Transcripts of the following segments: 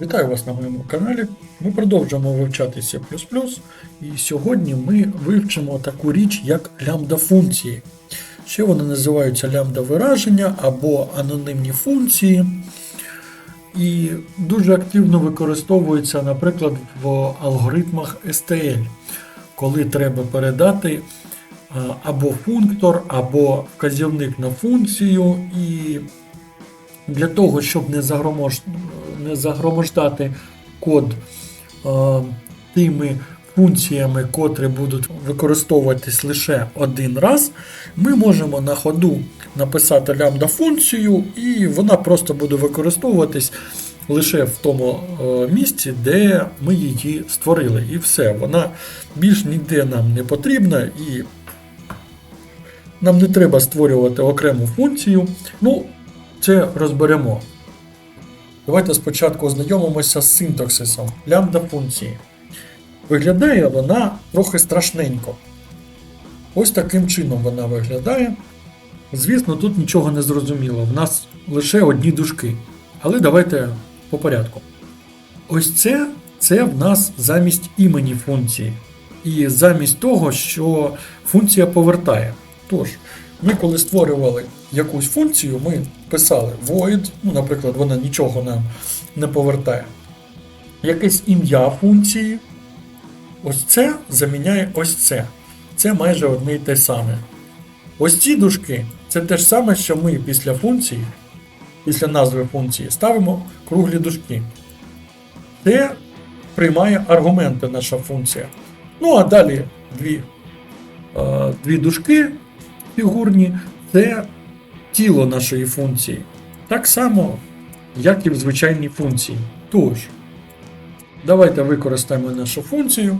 Вітаю вас на моєму каналі. Ми продовжуємо вивчати C++, і сьогодні ми вивчимо таку річ, як лямбда функції. Ще вони називаються лямбда вираження або анонімні функції. І дуже активно використовуються, наприклад, в алгоритмах STL, коли треба передати або функтор, або вказівник на функцію. І для того, щоб не, загромож... загромождати код е, тими функціями, котрі будуть використовуватись лише один раз, ми можемо на ходу написати лямбда функцію, і вона просто буде використовуватись лише в тому е, місці, де ми її створили. І все, вона більш ніде нам не потрібна, і нам не треба створювати окрему функцію. Ну, це розберемо. Давайте спочатку ознайомимося з синтаксисом лямбда функції. Виглядає вона трохи страшненько. Ось таким чином вона виглядає. Звісно, тут нічого не зрозуміло. В нас лише одні дужки. Але давайте по порядку. Ось це, це в нас замість імені функції. І замість того, що функція повертає. Тож, ми коли створювали якусь функцію, ми писали void, ну, наприклад, вона нічого нам не повертає. Якесь ім'я функції. Ось це заміняє ось це. Це майже одне і те саме. Ось ці дужки це те ж саме, що ми після функції, після назви функції, ставимо круглі дужки. Це приймає аргументи наша функція. Ну а далі дві, е, дві дужки фігурні це тіло нашої функції. Так само, як і в звичайній функції. Тож, давайте використаємо нашу функцію.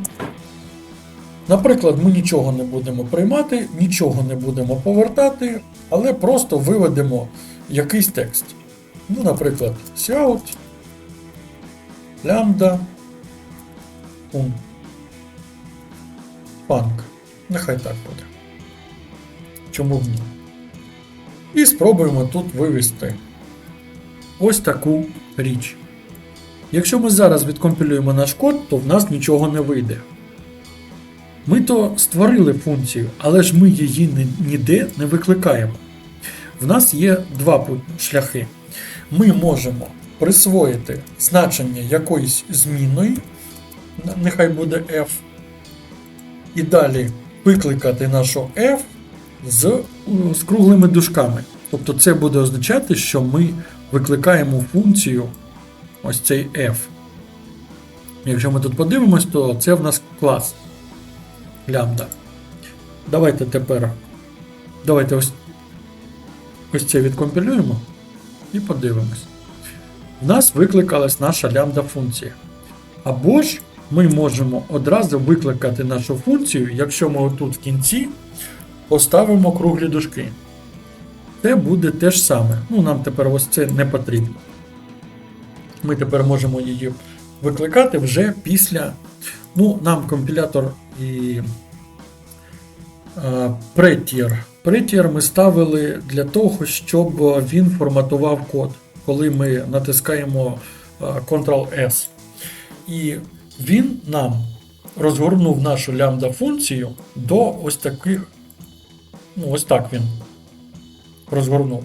Наприклад, ми нічого не будемо приймати, нічого не будемо повертати, але просто виведемо якийсь текст. Ну, наприклад, cout, lambda, fun, func. Нехай так буде. Чому б ні? І спробуємо тут вивести ось таку річ. Якщо ми зараз відкомпілюємо наш код, то в нас нічого не вийде. Ми то створили функцію, але ж ми її ніде не викликаємо. В нас є два шляхи. Ми можемо присвоїти значення якоїсь змінної, нехай буде f, і далі викликати нашу f з, з круглими дужками. Тобто це буде означати, що ми викликаємо функцію ось цей f. Якщо ми тут подивимось, то це в нас клас лямбда. Давайте тепер. Давайте ось, ось це відкомпілюємо і подивимось. У нас викликалась наша лямбда функція. Або ж ми можемо одразу викликати нашу функцію, якщо ми отут в кінці поставимо круглі дужки. Це буде те ж саме. Ну, нам тепер ось це не потрібно. Ми тепер можемо її викликати вже після. Ну, нам компілятор і Prettier. Prettier ми ставили для того, щоб він форматував код, коли ми натискаємо Ctrl-S. І він нам розгорнув нашу лямбда функцію до ось таких. Ну, ось так він розгорнув.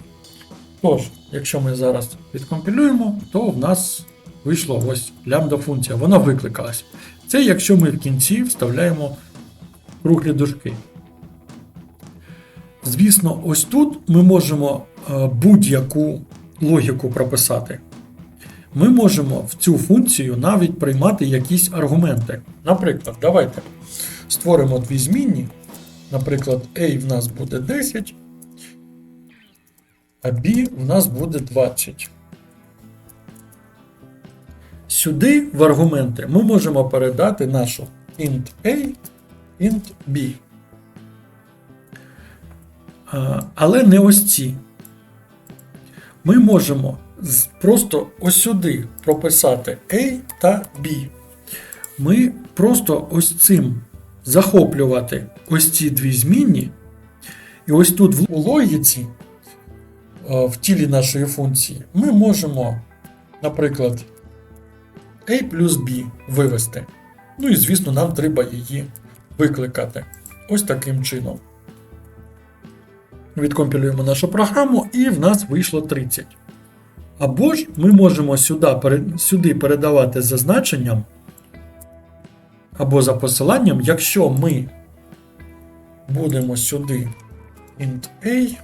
Тож, якщо ми зараз відкомпілюємо, то в нас вийшло ось лямбда функція, вона викликалась. Це якщо ми в кінці вставляємо круглі дужки. Звісно, ось тут ми можемо е, будь-яку логіку прописати. Ми можемо в цю функцію навіть приймати якісь аргументи. Наприклад, давайте створимо дві змінні. Наприклад, A в нас буде 10, а B в нас буде 20. Сюди в аргументи ми можемо передати нашу int A, int B. Але не ось ці. Ми можемо просто ось сюди прописати A та B. Ми просто ось цим захоплювати ось ці дві змінні. І ось тут в- логіці, е, в тілі нашої функції, ми можемо, наприклад, a плюс b вивести. Ну і звісно, нам треба її викликати. Ось таким чином. Відкомпілюємо нашу програму, і в нас вийшло 30. Або ж ми можемо сюди, передавати за значенням або за посиланням, якщо ми будемо сюди int a,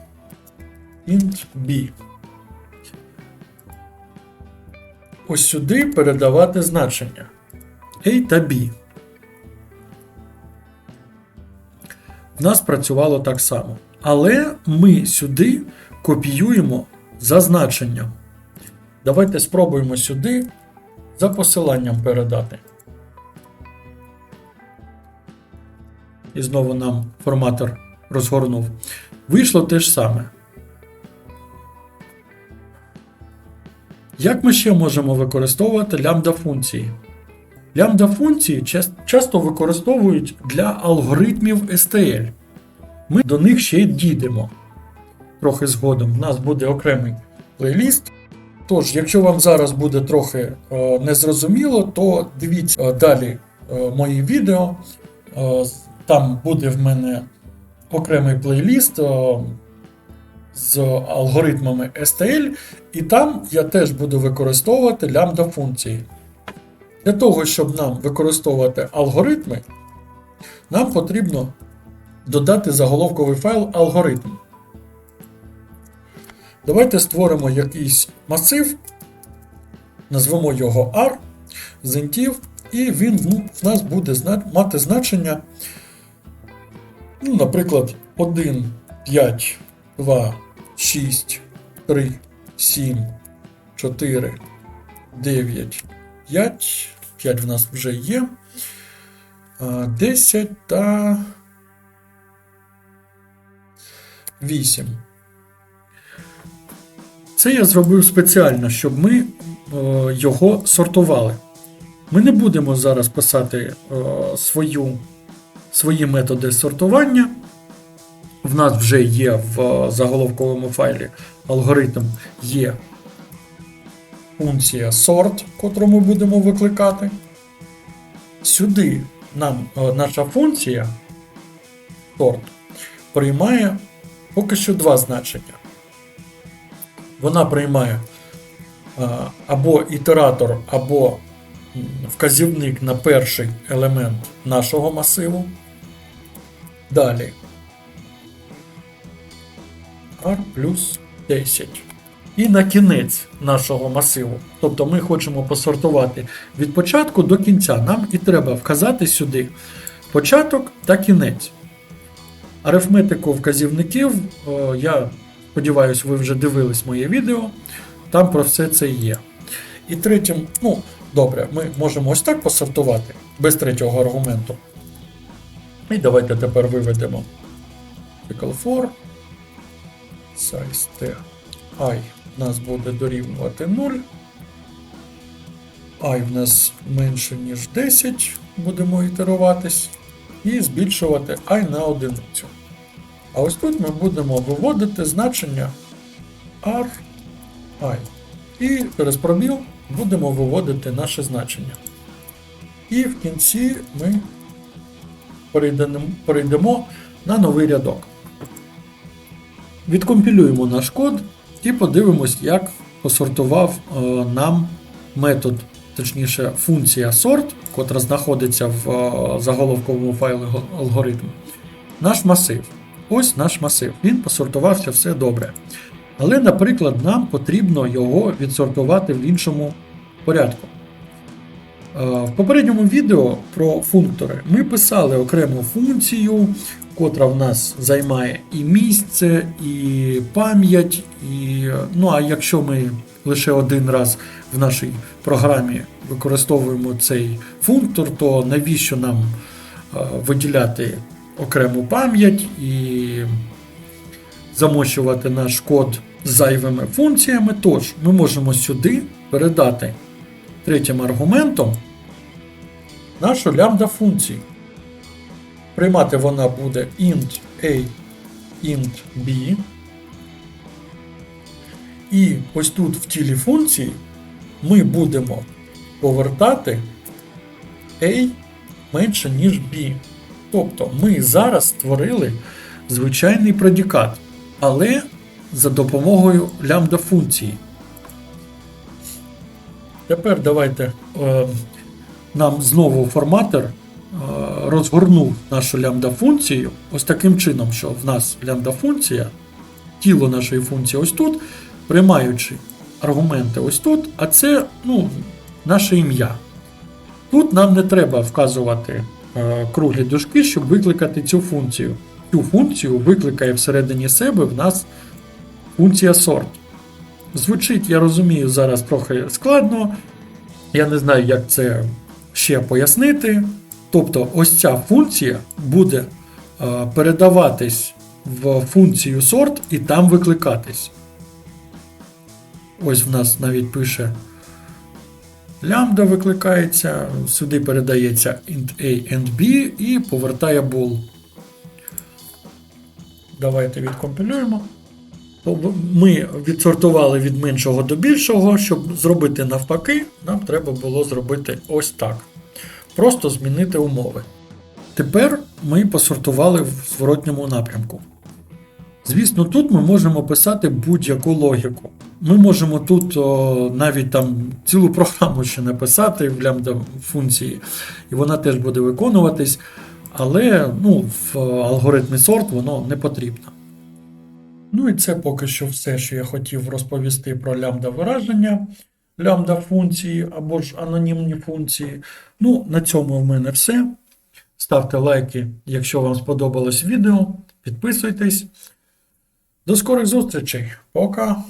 int b. Ось сюди передавати значення a та b. В нас працювало так само. Але ми сюди копіюємо за значенням. Давайте спробуємо сюди за посиланням передати. І знову нам форматор розгорнув. Вийшло те ж саме. Як ми ще можемо використовувати лямбда функції? Лямбда функції часто використовують для алгоритмів STL. Ми до них ще дійдемо. Трохи згодом. У нас буде окремий плейліст. Тож, якщо вам зараз буде трохи е, незрозуміло, то дивіться е, далі е, мої відео. Е, там буде в мене окремий плейліст з алгоритмами STL, і там я теж буду використовувати лямбда функції. Для того, щоб нам використовувати алгоритми, нам потрібно додати заголовковий файл алгоритм. Давайте створимо якийсь масив, назвемо його R з інтів, і він в нас буде мати значення, ну, наприклад, 1, 5, 2, 6, 3, 7, 4, 9, 5. 5 в нас вже є. 10 та 8. Це я зробив спеціально, щоб ми е, його сортували. Ми не будемо зараз писати е, свою, свої методи сортування. В нас вже є в е, заголовковому файлі алгоритм є функція sort, котру ми будемо викликати. Сюди нам е, наша функція sort приймає поки що два значення. Вона приймає е, або ітератор, або вказівник на перший елемент нашого масиву. Далі r плюс 10. І на кінець нашого масиву. Тобто ми хочемо посортувати від початку до кінця. Нам і треба вказати сюди початок та кінець. Арифметику вказівників, я сподіваюся, ви вже дивились моє відео. Там про все це є. І третім, ну, добре, ми можемо ось так посортувати без третього аргументу. І давайте тепер виведемо Pickle for size t i нас буде дорівнювати 0. i в нас менше, ніж 10, будемо ітеруватись, і збільшувати і на одиницю. А ось тут ми будемо виводити значення r i. І через пробіл будемо виводити наше значення. І в кінці ми перейдемо, на новий рядок. Відкомпілюємо наш код і подивимось, як посортував е, нам метод, точніше, функція sort, котра знаходиться в е, заголовковому файлі го- алгоритму. Наш масив. Ось наш масив. Він посортувався все добре. Але, наприклад, нам потрібно його відсортувати в іншому порядку. Е, В попередньому відео про функтори ми писали окрему функцію, котра в нас займає і місце, і пам'ять. І, ну а якщо ми лише один раз в нашій програмі використовуємо цей функтор, то навіщо нам е, виділяти окрему пам'ять і замощувати наш код зайвими функціями? Тож ми можемо сюди передати третім аргументом нашу лямбда функцію. Приймати вона буде int a, int b. І ось тут в тілі функції ми будемо повертати A менше, ніж B. Тобто ми зараз створили звичайний предикат, але за допомогою лямбда функції. Тепер давайте е, нам знову форматор е, розгорнув нашу лямбда функцію ось таким чином, що в нас лямбда функція, тіло нашої функції ось тут, приймаючи аргументи ось тут, а це ну, наше ім'я. Тут нам не треба вказувати е, круглі дужки, щоб викликати цю функцію. Цю функцію викликає всередині себе в нас функція sort. Звучить, я розумію, зараз трохи складно. Я не знаю, як це ще пояснити. Тобто, ось ця функція буде е, передаватись в функцію sort і там викликатись. Ось в нас навіть пише лямбда викликається, сюди передається int a and b і повертає bool. Давайте відкомпілюємо. То Ми відсортували від меншого до більшого. Щоб зробити навпаки, нам треба було зробити ось так. Просто змінити умови. Тепер ми посортували в зворотньому напрямку. Звісно, тут ми можемо писати будь-яку логіку. Ми можемо тут о, навіть там цілу програму ще написати в лямбда функції, і вона теж буде виконуватись, але ну, в алгоритмі сорт воно не потрібно. Ну і це поки що все, що я хотів розповісти про лямбда вираження, лямбда функції або ж анонімні функції. Ну, на цьому в мене все. Ставте лайки, якщо вам сподобалось відео. Підписуйтесь. До скорих зустрічей. Пока!